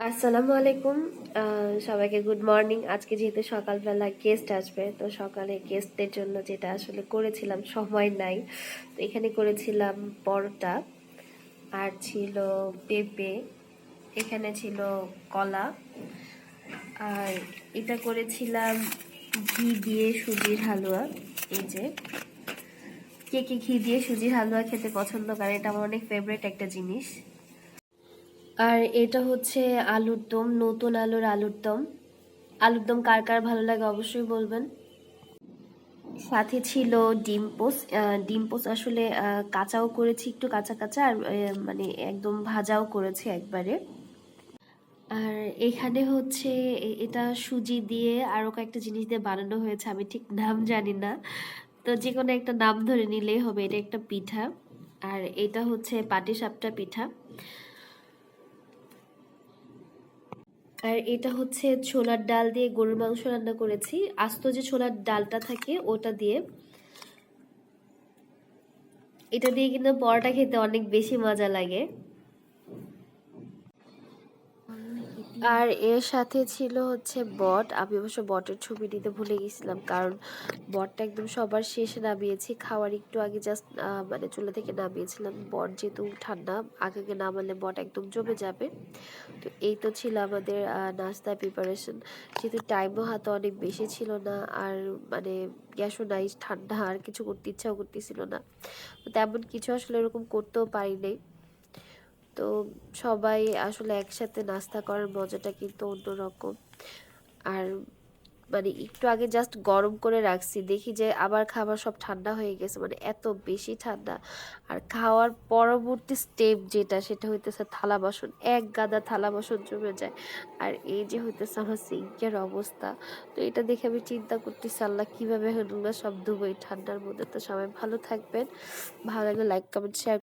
আসসালামু আলাইকুম। সবাইকে গুড মর্নিং আজকে যেহেতু সকালবেলা গেস্ট আসবে, তো সকালে গেস্টদের জন্য যেটা আসলে করেছিলাম, সময় নাই। তো এখানে করেছিলাম পরোটা, আর ছিল পেঁপে, এখানে ছিল কলা, আর এটা করেছিলাম ঘি দিয়ে সুজির হালুয়া, এই যে। কে কে ঘি দিয়ে সুজির হালুয়া খেতে পছন্দ করে, এটা আমার অনেক ফেভারিট একটা জিনিস। আর এটা হচ্ছে আলুর দম, নতুন আলুর আলুর দম। আলুর দম কার কার ভালো লাগে অবশ্যই বলবেন। সাথে ছিল ডিম পোস ডিম পোস আসলে কাঁচাও করেছি, একটু কাঁচা কাঁচা আর মানে একদম ভাজাও করেছি একবারে। আর এখানে হচ্ছে এটা সুজি দিয়ে আরও কয়েকটা জিনিস দিয়ে বানানো হয়েছে, আমি ঠিক নাম জানি না। তো যে কোনো একটা নাম ধরে নিলেই হবে, এটা একটা পিঠা। আর এটা হচ্ছে পাটিসাপটা পিঠা। আর এটা হচ্ছে ছোলার ডাল দিয়ে গরুর মাংস রান্না করেছি। আস্ত যে ছোলার ডালটা থাকে, ওটা দিয়ে। এটা দিয়ে কিন্তু পরোটা খেতে অনেক বেশি মজা লাগে। আর এর সাথে ছিল হচ্ছে বট। আমি অবশ্য বটের ছবি নিতে ভুলে গেছিলাম, কারণ বটটা একদম সবার শেষে নামিয়েছি। খাওয়ার একটু আগে জাস্ট মানে চুলা থেকে নামিয়েছিলাম। বট যেহেতু ঠান্ডা, আগে আগে নামালে বট একদম জমে যাবে। তো এই তো ছিল আমাদের নাস্তা প্রিপারেশন যেহেতু টাইমও হাতে অনেক বেশি ছিল না, আর মানে গ্যাসও নাই, ঠান্ডা, আর কিছু করতে ইচ্ছাও করতেছিল না। তেমন কিছু আসলে এরকম করতেও পারি নাই। তো সবাই আসলে একসাথে নাস্তা করার মজাটা কিন্তু অন্যরকম। আর মানে একটু আগে জাস্ট গরম করে রাখছি, দেখি যে আবার খাবার সব ঠান্ডা হয়ে গেছে মানে এত বেশি ঠান্ডা। আর খাওয়ার পরবর্তী স্টেপ যেটা, সেটা হইতেছে থালা বাসন, এক গাদা থালা বাসন জমে যায়। আর এই যে হইতেছে আমার সিঙ্কের অবস্থা, তো এটা দেখে আমি চিন্তা করতেছি, আল্লাহ কীভাবে হলো সব ধুবো ঠান্ডার মধ্যে। তো সবাই ভালো থাকবেন, ভালো লাগলে লাইক কমেন্ট শেয়ার